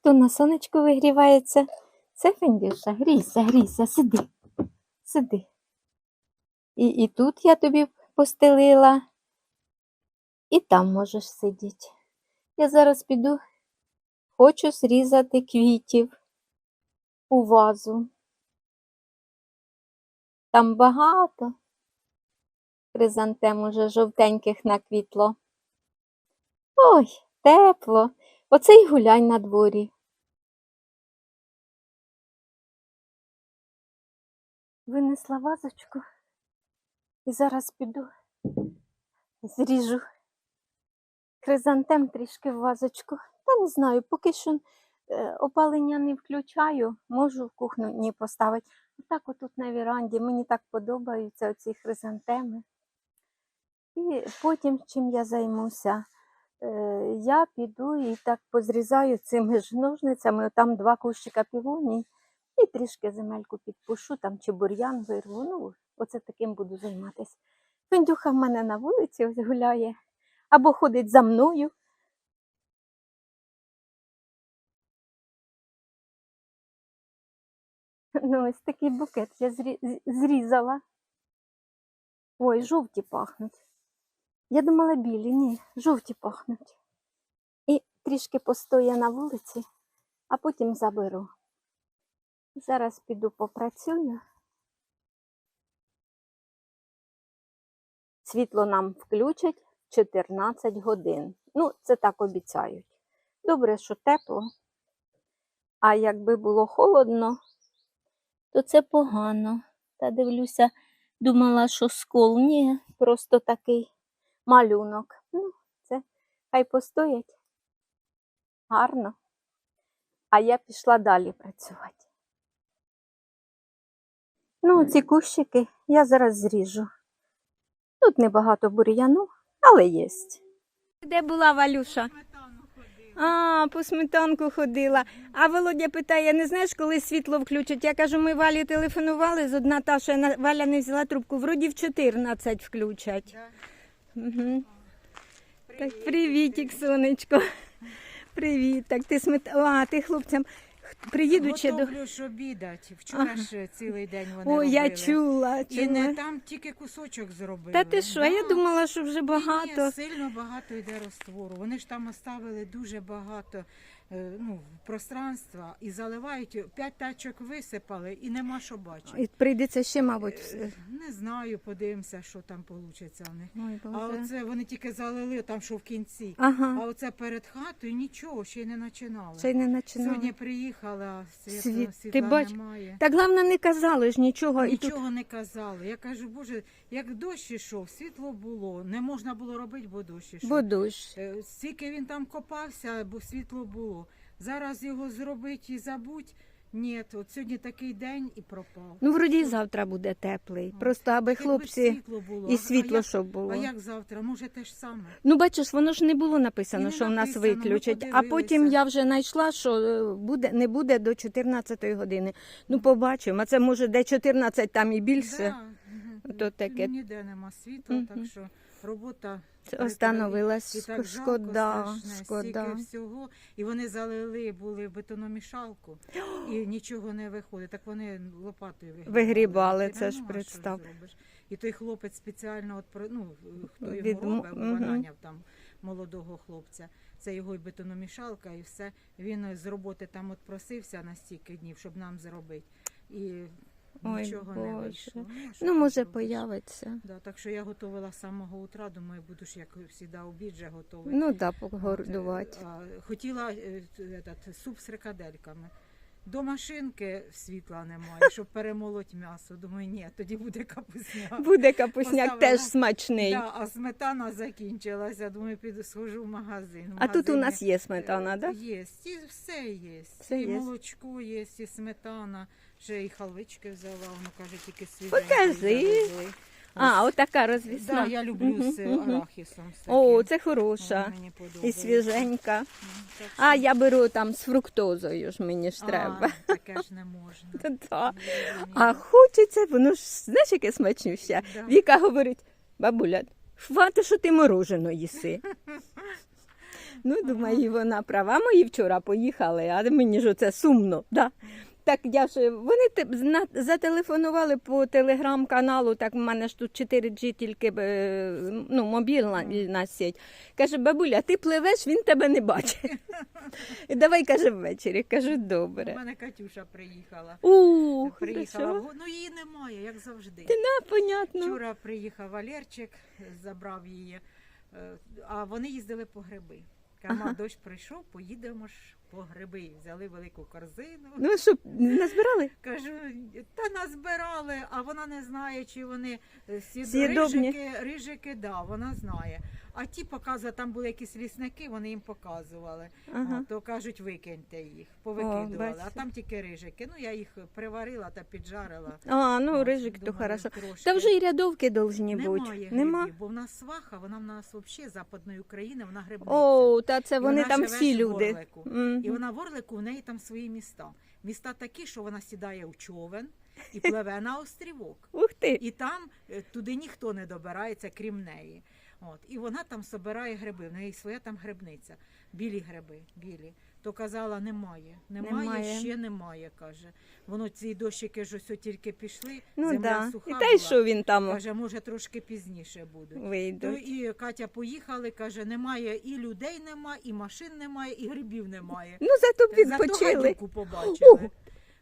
Хто на сонечку вигрівається? Це Фендюша. Грійся, грійся, сиди. Сиди. І, і тут я тобі постелила, і там можеш сидіти. Я зараз піду, хочу зрізати квітів у вазу. Там багато хризантем уже жовтеньких наквітло. Ой, тепло. Оце й гулянь на дворі. Винесла вазочку і зараз піду зріжу хризантем трішки в вазочку. Та не знаю, поки що е, опалення не включаю, можу в кухні поставити. Так отут на віранді мені так подобаються оці хризантеми. І потім чим я займуся? Е, Я піду і так позрізаю цими ж ножницями, там два кущика півоній, і трішки земельку підпушу, там чи бур'ян вирву. Ну, оце таким буду займатися. Фендюха в мене на вулиці гуляє, або ходить за мною. Ну, ось такий букет я зрізала. Ой, жовті пахнуть. Я думала білі, ні, жовті пахнуть. І трішки постоя на вулиці, а потім заберу. Зараз піду попрацюю. Світло нам включать в 14 годин. Ну, це так обіцяють. Добре, що тепло. А якби було холодно, то це погано. Та дивлюся, думала, що скол. Ні, просто такий малюнок. Ну, це хай постоять. Гарно. А я пішла далі працювати. Ну, ці кущики я зараз зріжу. Тут небагато бур'яну, але є. Де була Валюша? А, по сметанку ходила. А Володя питає, не знаєш, коли світло включать? Я кажу, ми Валі телефонували з одна та, що Валя не взяла трубку. Вроді в 14 включать. Угу. Так, привітик, сонечко. Привіт. Так, ти смет... А, ти хлопцям приїдучи до. Готовлю ж обідати. Вчора ж цілий день вони робили. я чула. І чула. не там тільки кусочок зробили. Та ти що, я Да. думала, що вже багато. Ні, сильно багато йде розтвору. Вони ж там оставили дуже багато ну, пространства і заливають. П'ять тачок висипали і нема що бачити. І прийдеться ще, мабуть, все. Е, Не знаю, подивимося, що там вийде в них. Ой, А оце вони тільки залили там, що в кінці. Ага, А оце перед хатою нічого, ще й не починали. ще й не починала. Сьогодні приїхала, світло, Світ- ти бач- немає. Так головне не казали ж нічого. І тут... Нічого не казали. Я кажу, боже, як дощ ішов, світло було, не можна було робити, бо дощ ішов. Бо дощ. Е, Стільки він там копався, бо світло було. Зараз його зробити і забудь. Ні, от сьогодні такий день і пропав. Ну, вроді і завтра буде теплий. Просто аби Якби хлопці світло було. і світло, а як, щоб було. а як завтра? Може те ж саме? Ну, бачиш, воно ж не було написано, не що в нас написано, ми виключать. А потім я вже знайшла, що е, буде, не буде до 14 години. Ну, побачимо. А це може де 14, там і більше. Да. То таке. Ніде нема світла, так що робота остановилась. І так Шкода, жалко, страшне, шкода. стільки всього. І вони залили були бетономішалку, і нічого не виходить. Так вони лопатою вигрібали. Вигрібали, Ти це ж можеш, що представ. зробиш. І той хлопець спеціально, от, про- ну, хто його Від- робив, мгм. наняв там молодого хлопця. Це його і бетономішалка, і все. Він з роботи там от просився на стільки днів, щоб нам зробити. І Ой, нічого не вийшло. Ну, що Ну, може, появиться. Да, так що я готувала з самого утра, думаю, буду ж як завжди обід же готовий. Ну, да, погордувати. е, а, Хотіла е, т- этот, суп з фрикадельками. До машинки світла немає, щоб перемолоть м'ясо. Думаю, ні, тоді буде капусняк. Буде капусняк Поставила. теж смачний. Да, а сметана закінчилася. Думаю, піду схожу в магазин. В А тут у магазині, нас є сметана, е, да? Є, і все є. Все і є. молочко є, і сметана. Ще і халвички взяла, воно каже, тільки свіжі. Покажи. А, отака розвісна. Да, я люблю з Мгм, мгм. арахісом. з О, це хороша. Мені І свіженька. А я беру там з фруктозою ж мені ж А, треба. таке ж не можна. А хочеться, воно ж знаєш, яке смачніше. Да. Віка говорить, бабуля, хвати, що ти морожено їси. Ну, думаю, вона права. Мої вчора поїхали, а мені ж це сумно. Да. Так я ж вони зателефонували по телеграм-каналу, так в мене ж тут 4G тільки е, ну, мобільна сеть. Каже, бабуля, ти пливеш, він тебе не бачить. І давай, каже, ввечері. Кажу, добре. У мене Катюша приїхала. У, приїхала. хорошо. Ну її немає, як завжди. А, понятно. Вчора приїхав Валерчик, забрав її, е, а вони їздили по гриби. Кама Ага. дощ прийшов, поїдемо ж по гриби. Взяли велику корзину. Ну що, назбирали? Кажу, та назбирали, а вона не знає, чи вони е, всі З'їдобні. рижики, рижики, да, вона знає. А ті показували, там були якісь лісники, вони їм показували. Ага. О, то кажуть, викиньте їх, повикидували. а там тільки рижики. Ну я їх приварила та піджарила. А, ну рижик то хорошо. трошки. Та вже і рядовки должні бути. Немає Нема? грибів, бо в нас сваха, вона в нас взагалі западної України, вона грибниця. О, та це вони вона там всі люди. Мгм. І вона в Орлику, в неї там свої міста. Міста такі, що вона сідає у човен і пливе на острівок. Ух ти. І там е, туди ніхто не добирається, крім неї. От. І вона там собирає гриби. В неї своя там грибниця. Білі гриби, білі. То казала, немає. Немає, Немає. ще немає, каже. Воно ці дощики ж ось тільки пішли, Ну земля да. суха І й була. що він там Каже, може трошки пізніше будуть. То вийдуть. і Катя поїхали, каже, немає і людей немає, і машин немає, і грибів немає. Ну зато Зато відпочили. гадюку побачили. Ого.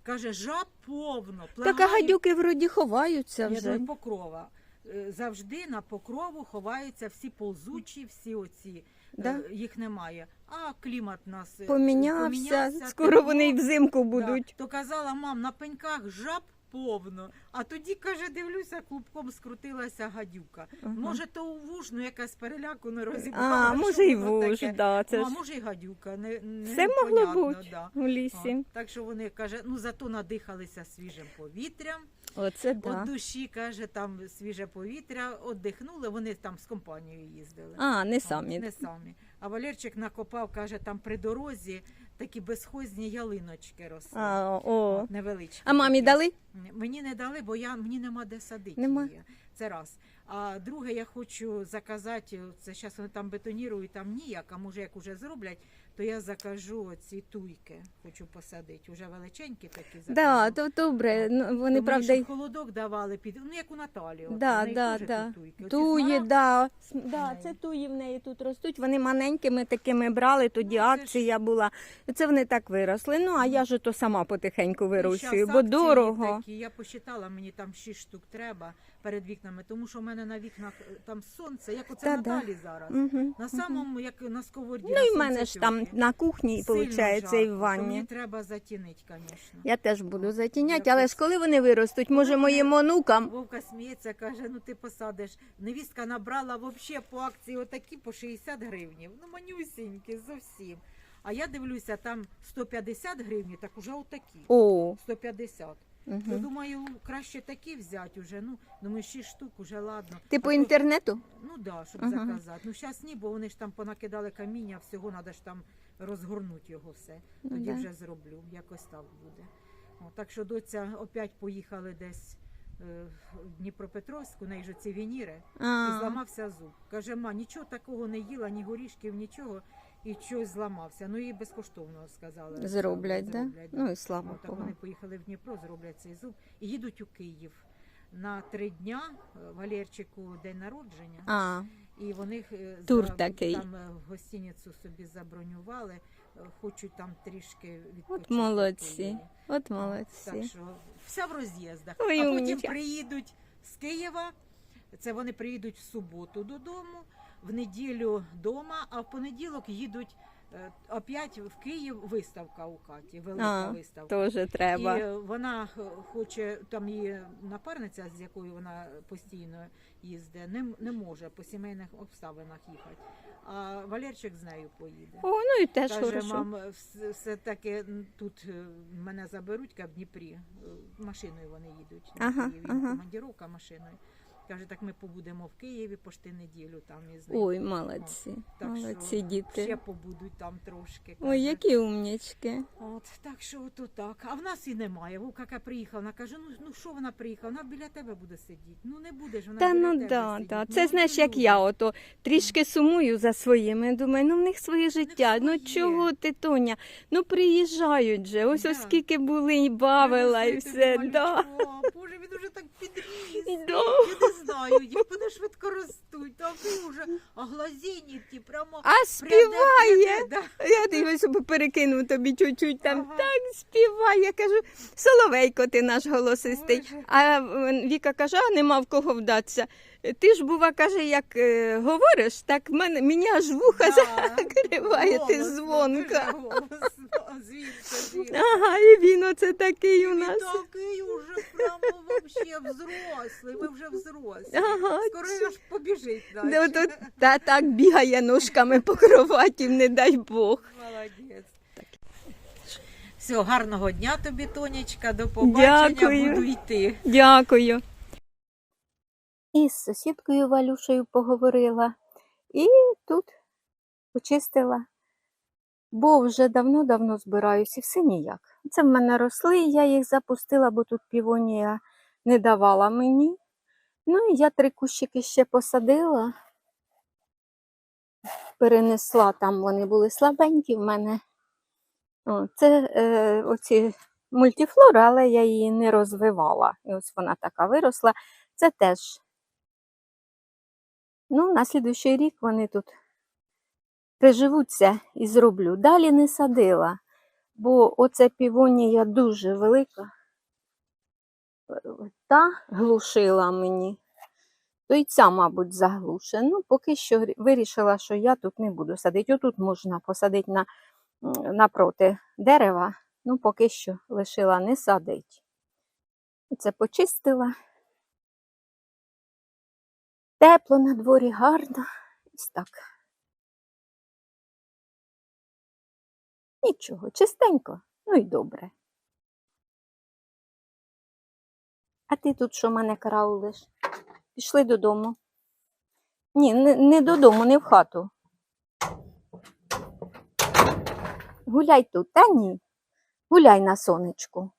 Каже, жаб повно. Так а плагають. гадюки вроді ховаються Я вже. думаю, покрова. Е, Завжди на покрову ховаються всі ползучі, всі оці. Е, Да? Їх немає. А клімат нас е, Помінявся. Скоро вони й тепло. взимку Да. будуть. То казала мам, на пеньках жаб повно. А тоді, каже, дивлюся, клубком скрутилася гадюка. Ага. Може, то у вужну якась переляку не розібрала. А, може, і вуж, да, це Ну, а може, і гадюка. Не, не все могло бути Да. у лісі. От, так що вони каже, ну зато надихалися свіжим повітрям. Оце От да. душі каже, там свіже повітря, оддихнули. Вони там з компанією їздили. А, не самі. Не самі. А Валерчик накопав, каже, там при дорозі такі безхозні ялиночки росли. А, о. Невеличкі. а мамі дали? Мені не дали, бо я мені нема де садити Нема? її. Це раз. А друге, я хочу заказати. Це зараз вони там бетонірують, там ніяк. А може, як уже зроблять, то я закажу ці туйки. Хочу посадити. Уже величенькі такі закажу. Да, то добре. Ну, вони, То правда, й- щоб холодок давали під ну як у Наталі. от, Да, неї да, теж да. тут туйки. Оці Туї, да. С- да, це туї в неї тут ростуть. Вони маленькими такими брали, тоді Ну, це ж- акція була. Це вони так виросли. Ну, а я ж то сама потихеньку і вирощую, щас бо акції дорого. Такі. Я посчитала, мені там 6 штук треба перед вікнами, тому що в мене на вікнах е, там сонце, як оце Та да. Наталі зараз. Угу. На самому, як на сковороді. Ну на і в мене ж там на кухні, Сильно виходить, і в то ванні. Мені треба затінити, звісно. Я теж буду От, затіняти, але ж коли вони виростуть, може моїм онукам. Вовка сміється, каже, ну ти посадиш. Невістка набрала взагалі по акції отакі по 60 гривнів. Ну, манюсінькі, зовсім. А я дивлюся, там 150 гривень, так уже отакі. О, 150. Угу. думаю, краще такі взяти уже. Ну, думаю, 6 штук уже ладно. Ти А по то- інтернету? Ну да, щоб Ага. заказати. Ну зараз ні, бо вони ж там понакидали каміння, всього треба ж там розгорнути його все. Ну, Тоді да. вже зроблю, якось так буде. О, так що доця опять поїхали десь е, в Дніпропетровську, неї ж ці вініри, і А, зламався зуб. Каже, ма, нічого такого не їла, ні горішків, нічого, і щось зламався. Ну їй безкоштовно сказали. зроблять, да? Ну і слава От, так Богу. вони поїхали в Дніпро, зроблять цей зуб і їдуть у Київ. На три дня е, Валерчику день народження. А, І вони е, Тур за- такий. там е, гостиницю собі забронювали, хочуть там трішки відпочити. от молодці. От Так що вся в роз'їздах. А потім приїдуть з Києва. Це вони приїдуть в суботу додому, в неділю вдома, а в понеділок їдуть е, опять в Київ виставка у Каті, велика А, виставка. Теж треба. І вона е, хоче, там її напарниця, з якою вона постійно їздить, не, не може по сімейних обставинах їхати. А Валерчик з нею поїде. О, ну і теж Каже, хорошо. мам, все, все таки тут е, мене заберуть, ка в Дніпрі. Машиною вони їдуть. Ага, Київ, ага. командіровка машиною. Каже, так ми побудемо в Києві пошти неділю там із ним. Ой, молодці. Так Молодці що діти. Ще побудуть там трошки. Ой, які умнічки. От, так що ото так. А в нас і немає. Вовка яка приїхала, вона каже, ну, ну що вона приїхала? Вона біля тебе буде сидіти. Ну не буде ж вона Та біля ну тебе да, сидіти. да. Ну, Це от знаєш, як люди. я, ото трішки сумую за своїми. Думаю, ну в них своє життя. Ну своє. чого ти, Тоня? Ну приїжджають же. Ось Да. оскільки були і бавила, і все. Да. Боже, він уже так підріс. Да. Знаю, як вони швидко ростуть. Такі вже, а глазені ті прямо. А співає. пряде, да. Я його собі перекину тобі чуть-чуть там Ага. так співає. Я кажу, Соловейко, ти наш голосистий. Боже. А е, Віка каже, а нема в кого вдатися. Ти ж, бува, каже, як е, говориш, так мене, мені аж вуха Да. закриває, ти Голосно, дзвонка. голосно. Звідси. Ага, і він оце такий у нас. Він такий уже прямо вообще взрослий, ми вже взрослі. Ага, Скоро він аж побіжить Да, далі. ото Та так бігає ножками по кроваті, не дай Бог. Молодець. Все, гарного дня тобі, Тонечка. До побачення. Дякую. Буду йти. Дякую. І з сусідкою Валюшею поговорила, і тут почистила. Бо вже давно-давно збираюся, все ніяк. Це в мене росли, я їх запустила, бо тут півонія не давала мені. Ну і я три кущики ще посадила. Перенесла, там вони були слабенькі в мене. О, це е, оці мультифлора, але я її не розвивала. І ось вона така виросла. Це теж. Ну, на слідуючий рік вони тут приживуться і зроблю. Далі не садила, бо оце півонія дуже велика. Та глушила мені. То й ця, мабуть, заглуше. Ну, поки що вирішила, що я тут не буду садити. Отут можна посадити на, напроти дерева. Ну, поки що лишила не садить. Це почистила. Тепло на дворі, гарно. Ось так. Нічого, чистенько, ну і добре. А ти тут що мене караулиш? Пішли додому. Ні, не, не додому, не в хату. Гуляй тут, та ні. Гуляй на сонечку.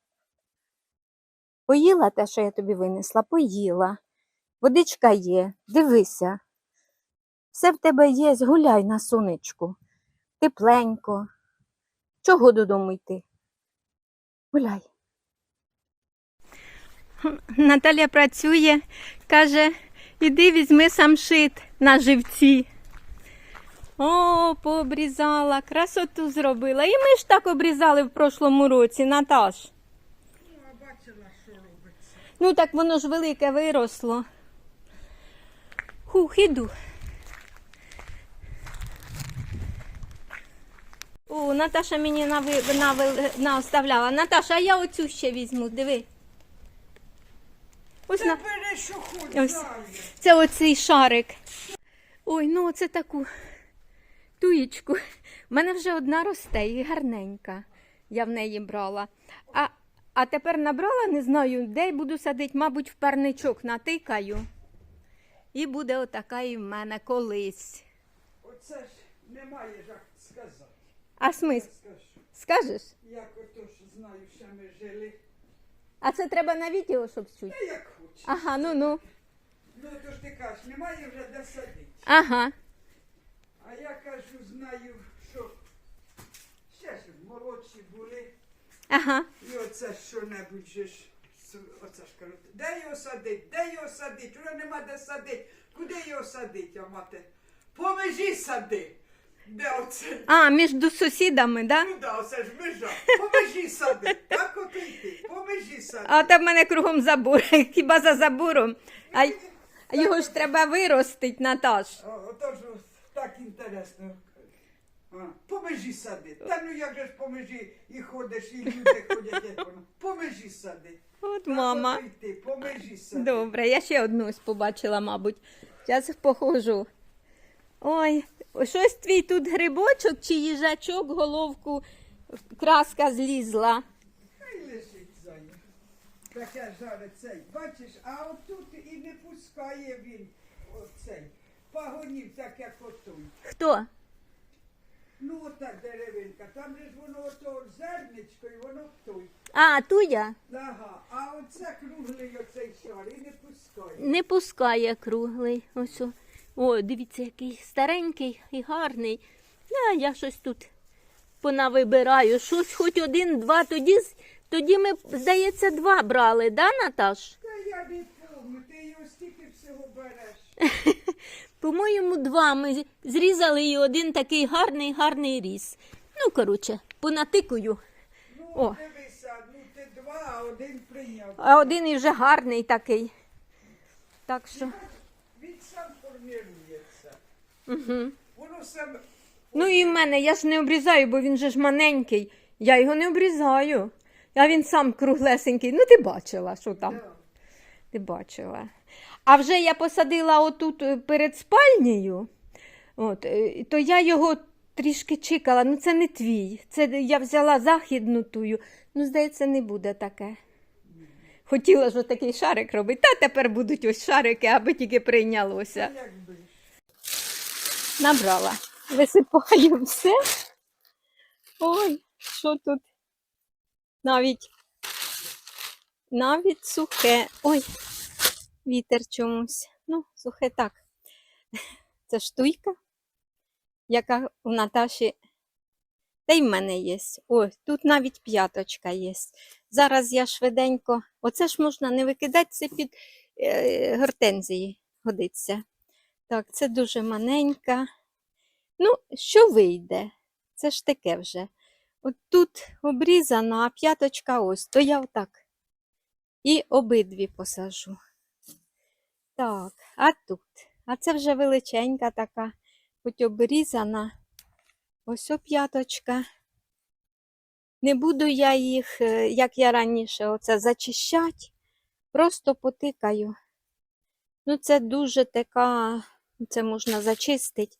Поїла те, що я тобі винесла, поїла. Водичка є, дивися. Все в тебе є, гуляй на сонечку. Тепленько. Чого додому йти? Гуляй. Наталя працює, каже, іди візьми самшит на живці. О, пообрізала, красоту зробила. І ми ж так обрізали в прошлому році, Наташ. Ну так воно ж велике виросло. Хух, іду. О, Наташа мені нави, нави, наоставляла. Наташа, а я оцю ще візьму, диви. Ось на... Бери, що хочеш, Ось. Це оцей шарик. Ой, ну оце таку туєчку. У мене вже одна росте і гарненька. Я в неї брала. А, а тепер набрала, не знаю, де буду садити, мабуть, в парничок натикаю. І буде отака і в мене колись. Оце ж немає як сказати. А смисл? Скажеш? як ото знаю, що ми жили. А це треба на відео, щоб чути. Та як хочеш. Ага, ну ну. Ну то ж ти кажеш, немає вже де садити. Ага. А я кажу, знаю, що ще ж молодші були. Ага. І оце що-небудь же ж. Оце ж кажуть, де його садить, де його садить, вже нема де садить. Куди його садить, а мати? По межі сади. Де оце? А, між сусідами, да? Ну да, оце ж межа. По межі сади. Так от і. По межі сади. А там в мене кругом забор, хіба за забором. А й- а його ж треба виростить, Наташ. О, Отож так інтересно. А, по межі сади. Та ну як же ж по межі і ходиш, і люди ходять, як воно. По межі сади. От Так мама. от і по межі сади. Добре, я ще одну ось побачила, мабуть. Зараз похожу. Ой, щось твій тут грибочок чи їжачок, головку, краска злізла. Хай лежить зайня. Таке жаре цей. Бачиш, а отут і не пускає він оцей. Пагонів, так як отой. Хто? Ну, ота деревинка, там же ж воно ото зерничко і воно той. А, туя Ага, а оце круглий оцей шар і не пускає. не пускає круглий. Ось. о. О, дивіться, який старенький і гарний. А, я щось тут понавибираю. Щось хоч один, два. Тоді, тоді ми, здається, два брали, да, Наташ? Та я не помню, ти його стільки всього береш. По-моєму, два. Ми зрізали і один такий гарний, гарний ріс. Ну, коротше, понатикую. Ну, О. дивися, ну ти два, а один прийняв. А один і вже гарний такий. Так що. Угу. Воно сам. Ну і в мене, я ж не обрізаю, бо він же ж маленький. Я його не обрізаю. А він сам круглесенький. Ну, ти бачила, що там. Да. Ти бачила. А вже я посадила отут е, перед спальнею, от, е, то я його трішки чекала. Ну, це не твій. Це я взяла західну тую. Ну, здається, не буде таке. Хотіла ж такий шарик робити, та тепер будуть ось шарики, аби тільки прийнялося. Набрала. Висипаю все. Ой, що тут? Навіть, навіть сухе. Ой, вітер чомусь. Ну, сухе так. Це штуйка, яка у Наташі. Та й в мене є. Ой, тут навіть п'яточка є. Зараз я швиденько. Оце ж можна не викидати, це під е, гортензії годиться. Так, це дуже маленька. Ну, що вийде? Це ж таке вже. От тут обрізана, а п'яточка ось, то я отак. І обидві посажу. Так, а тут. А це вже величенька така, хоч обрізана. Ось п'яточка. Не буду я їх, е, як я раніше, оце зачищати. Просто потикаю. Ну, це дуже така, це можна зачистити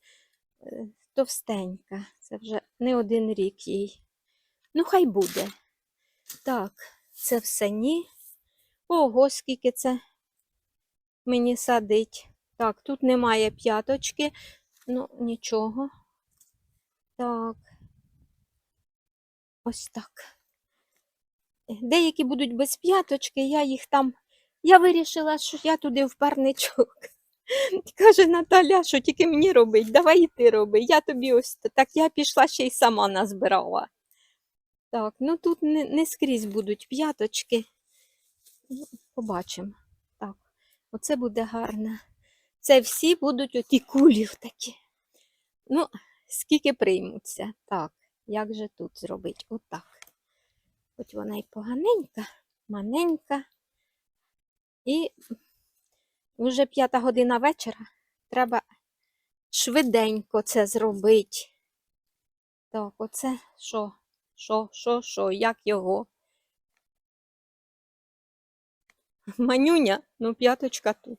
е, товстенька. Це вже не один рік їй. Ну, хай буде. Так, це все ні. Ого, скільки це мені садить. Так, тут немає п'яточки. Ну, нічого. Так. Ось так. Деякі будуть без п'яточки, я їх там. Я вирішила, що я туди в парничок. Каже Наталя, що тільки мені робить, давай і ти роби. Я тобі ось так я пішла ще й сама назбирала. Так, ну тут не, не скрізь будуть п'яточки. Ну, Побачимо. Так, оце буде гарно. Це всі будуть оті кулі такі. Ну, скільки приймуться. Так, як же тут зробити? Отак. Хоч вона й поганенька, маненька. І вже п'ята година вечора. Треба швиденько це зробити. Так, оце що? Що, що, що, як його? Манюня, ну п'яточка тут.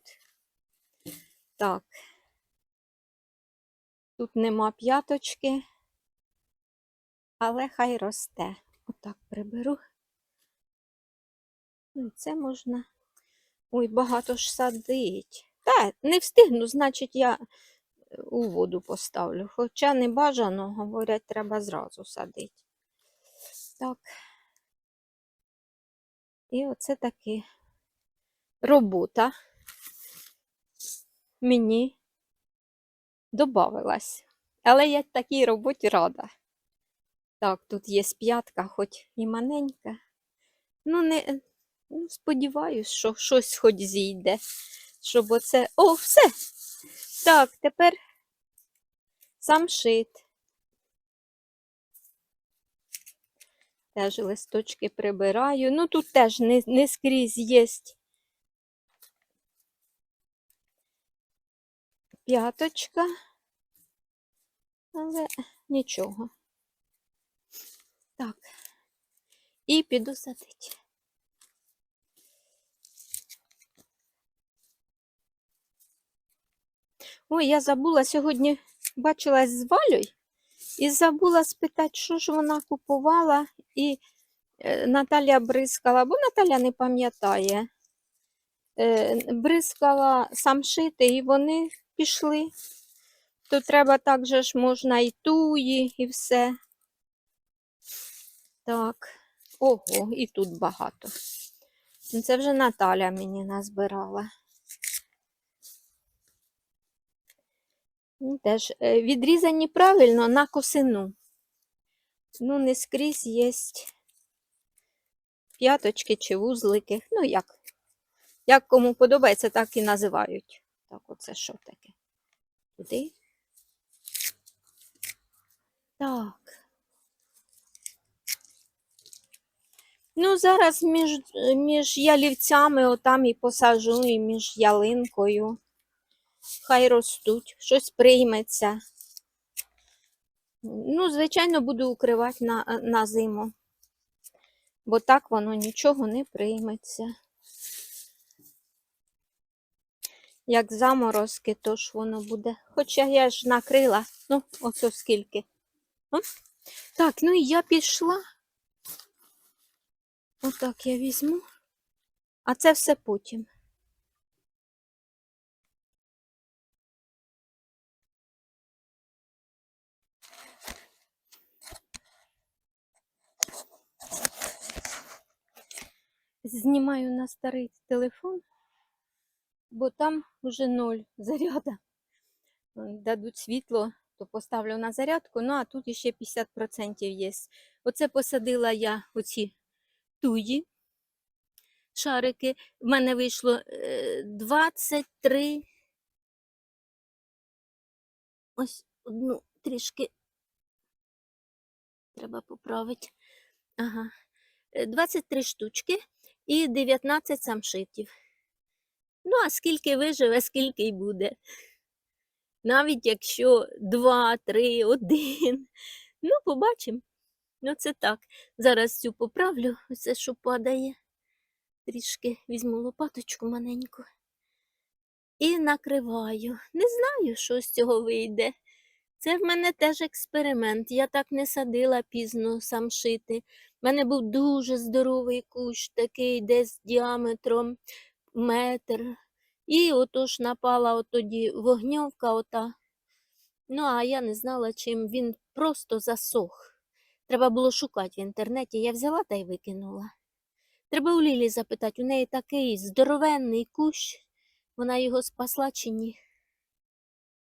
Так. Тут нема п'яточки, але хай росте. Отак приберу. Ну, це можна. Ой, багато ж садить. Та, не встигну, значить, я е, у воду поставлю. Хоча не бажано, говорять, треба зразу садити. Так. І оце таки робота мені добавилась. Але я такій роботі рада. Так, тут є п'ятка, хоч і маленька. Ну, не, ну, сподіваюсь, що щось хоч зійде. Щоб оце. О, все. Так, тепер сам шит. Теж листочки прибираю. Ну, тут теж не, не скрізь є п'яточка. Але нічого. Так. І піду садити. Ой, я забула сьогодні бачилась з Валею і забула спитати, що ж вона купувала, і е, Наталя бризкала, бо Наталя не пам'ятає. Е, бризкала самшити, і вони пішли. то треба так же ж можна і туї, і все. Так. Ого, і тут багато. Це вже Наталя мені назбирала. Теж е, відрізані правильно на косину. Ну, не скрізь є п'яточки чи вузлики. Ну, як, як кому подобається, так і називають. Так, оце що таке? Туди. Так. Ну, зараз між, між ялівцями отам і посажу, і між ялинкою. Хай ростуть, щось прийметься. Ну, звичайно, буду укривати на, на зиму, бо так воно нічого не прийметься. Як заморозки, то ж воно буде. Хоча я ж накрила, ну, оце скільки. Так, ну і я пішла. Отак я візьму. А це все потім. Знімаю на старий телефон, бо там вже ноль заряда. Дадуть світло, то поставлю на зарядку, ну а тут ще 50% є. Оце посадила я оці туї шарики. В мене вийшло е, 23. Ось одну трішки треба поправити. Ага. Е, 23 штучки і 19 самшитів. Ну, а скільки виживе, скільки й буде. Навіть якщо 2, 3, 1. Ну, побачимо. Ну, це так. Зараз цю поправлю, оце що падає. Трішки візьму лопаточку маленьку. І накриваю. Не знаю, що з цього вийде. Це в мене теж експеримент. Я так не садила пізно самшити. У мене був дуже здоровий кущ, такий десь діаметром метр. І отож напала от тоді вогньовка ота. Ну, а я не знала, чим він просто засох. Треба було шукати в інтернеті. Я взяла та й викинула. Треба у Лілі запитати, у неї такий здоровенний кущ. Вона його спасла чи ні?